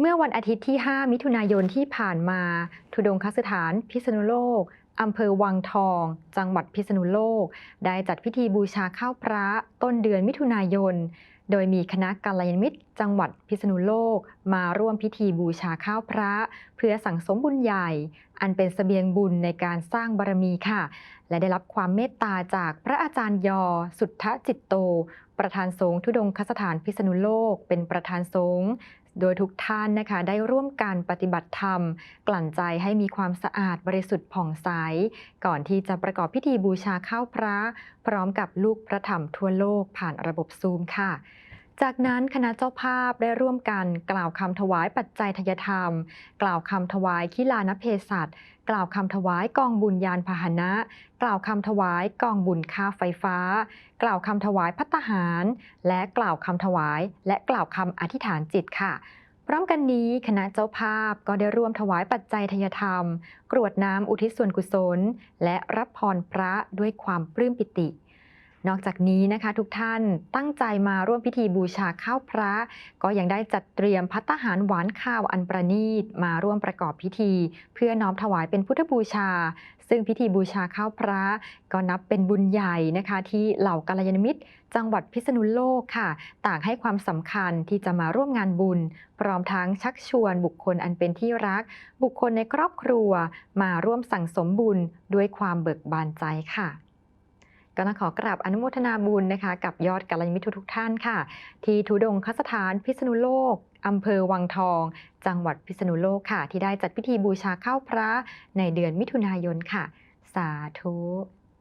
เมื่อวันอาทิตย์ที่ 5 มิถุนายนที่ผ่านมา ทุดงคสถานพิษณุโลกอำเภอวังทอง จังหวัดพิษณุโลก ได้จัดพิธีบูชาข้าวพระต้นเดือนมิถุนายน โดยมีคณะกัลยาณมิตร จังหวัดพิษณุโลก มาร่วมพิธีบูชาข้าวพระ เพื่อสั่งสมบุญใหญ่ อันเป็นเสบียงบุญในการสร้างบารมีค่ะ และได้รับความเมตตาจากพระอาจารย์ยอ สุทธจิตโต ประธานสงฆ์ทุดงคสถานพิษณุโลก เป็นประธานสงฆ์ โดยทุกท่านนะคะได้ร่วมกันปฏิบัติธรรม กลั่นใจให้มีความสะอาดบริสุทธิ์ผ่องใส ก่อนที่จะประกอบพิธีบูชาข้าวพระ พร้อมกับลูกพระธรรมทั่วโลกผ่านระบบซูมค่ะ จากนั้นคณะเจ้าภาพได้ร่วมกันกล่าวคำถวายปัจจัยทยธรรม กล่าวคำถวายขีลานเพศัตกล่าวคำถวายกองบุญยานพาหนะ กล่าวคำถวายกองบุญค่าไฟฟ้า กล่าวคำถวายพัตตาหาร และกล่าวคำถวาย และกล่าวคำอธิษฐานจิตค่ะพร้อมกันนี้คณะเจ้าภาพก็ได้ร่วมถวายปัจจัยทยธรรม กรวดน้ำอุทิศส่วนกุศล และรับพรพระด้วยความปลื้มปิติ นอกจากนี้นะคะทุกท่านตั้งใจมาร่วมพิธีบูชาข้าวพระ ก็ยังได้จัดเตรียมพัตตาหารหวานข้าวอันประณีตมาร่วมประกอบพิธี เพื่อน้อมถวายเป็นพุทธบูชา ซึ่งพิธีบูชาข้าวพระ ก็นับเป็นบุญใหญ่นะคะที่เหล่ากัลยาณมิตร จังหวัดพิษณุโลกค่ะ ต่างให้ความสำคัญที่จะมาร่วมงานบุญ พร้อมทั้งชักชวนบุคคลอันเป็นที่รัก บุคคลในครอบครัว มาร่วมสั่งสมบุญด้วยความเบิกบานใจค่ะ ก็ต้องขอกราบอนุโมทนาบุญนะคะกับยอดกัลยาณมิตรทุกท่านค่ะ ที่ทุดงคสถานพิษณุโลกอำเภอวังทอง จังหวัดพิษณุโลกค่ะ ที่ได้จัดพิธีบูชาข้าวพระในเดือนมิถุนายนค่ะ สาธุ